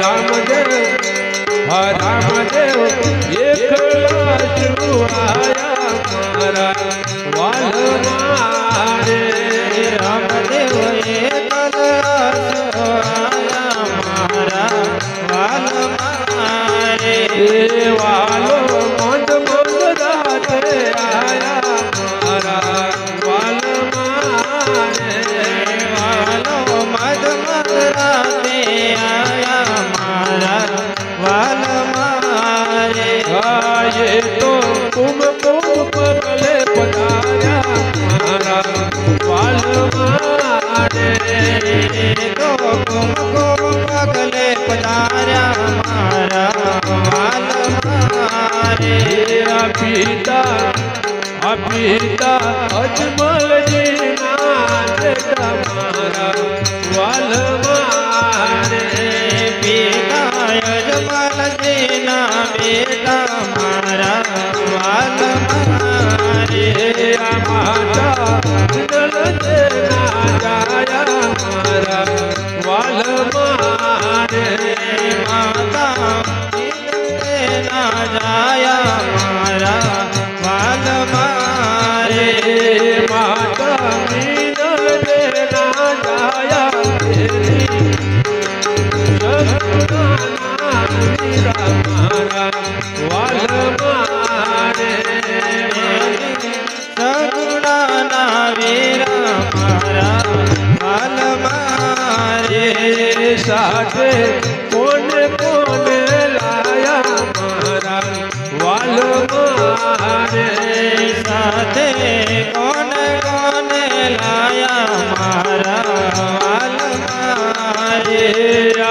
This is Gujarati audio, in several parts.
राम देव हा राम एक आया तो कुम कुम परले पधारा मारा पाल मारे मारा पाल अभिता अभिता अजमल जी नाथ मारा पाल વાલ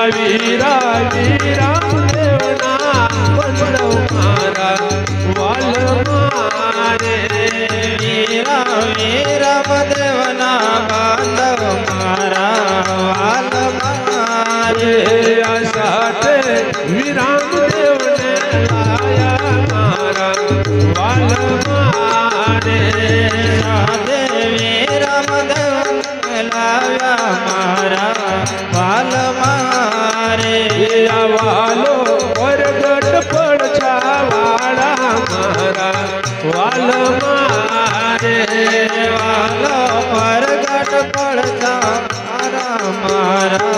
આ વીરા વીરા દેવના બંધવ મારા વાલ મારે વીરા વીરા દેવના બાંધવ મારા વાલ મારે આ સાથે વિરામ દેવને લાયા મારા વાલ મારે સાથે વીરા લાવ્યા મારા વાલ મારે વાલો પરગટ પડછા વાળા મારા વાલ મારે વાલો પરગટ પડતા મારા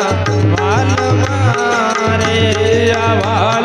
વાલો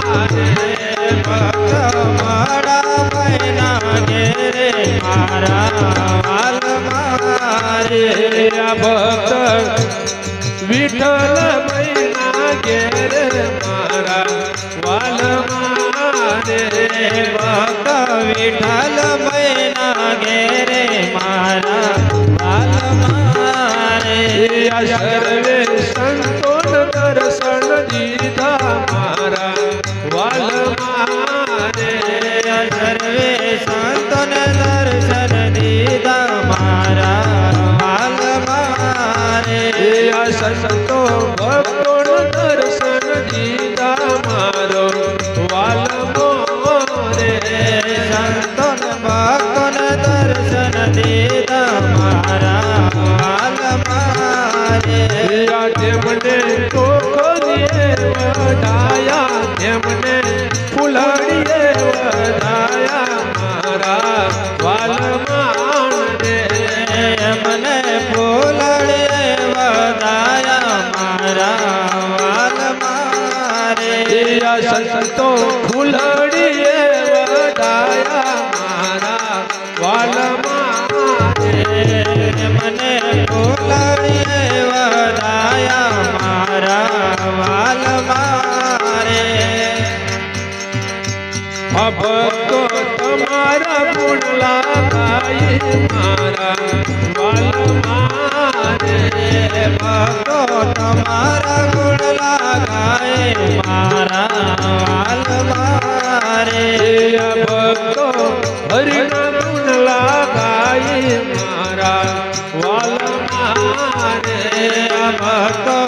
આ ભક્ત વિઠ્ઠલ મહિના ઘેરે મારા વાલ મારે ભક્ત વિઠ્ઠલ મહિના ઘેરે મારા વાલ મારે આ સર્વે સંતોન દર્શન દીધા મારા વાલ મારે તેમને કોકોને વધાયા તેમને ફૂલડીએ વધાયા મારા વાલમાને મને ફૂલડીએ વધાયા મારા વાલમારે સંતો ફૂલડીએ વધાયા મારા ભક્તો તમારા ગુણ ગાય મારા વાલ મારે ભક્તો તમારા ગુણ ગાય મારા વાલ મારે ભક્તો, હરિના ગુણ ગાય મારા વાલ ભક્તો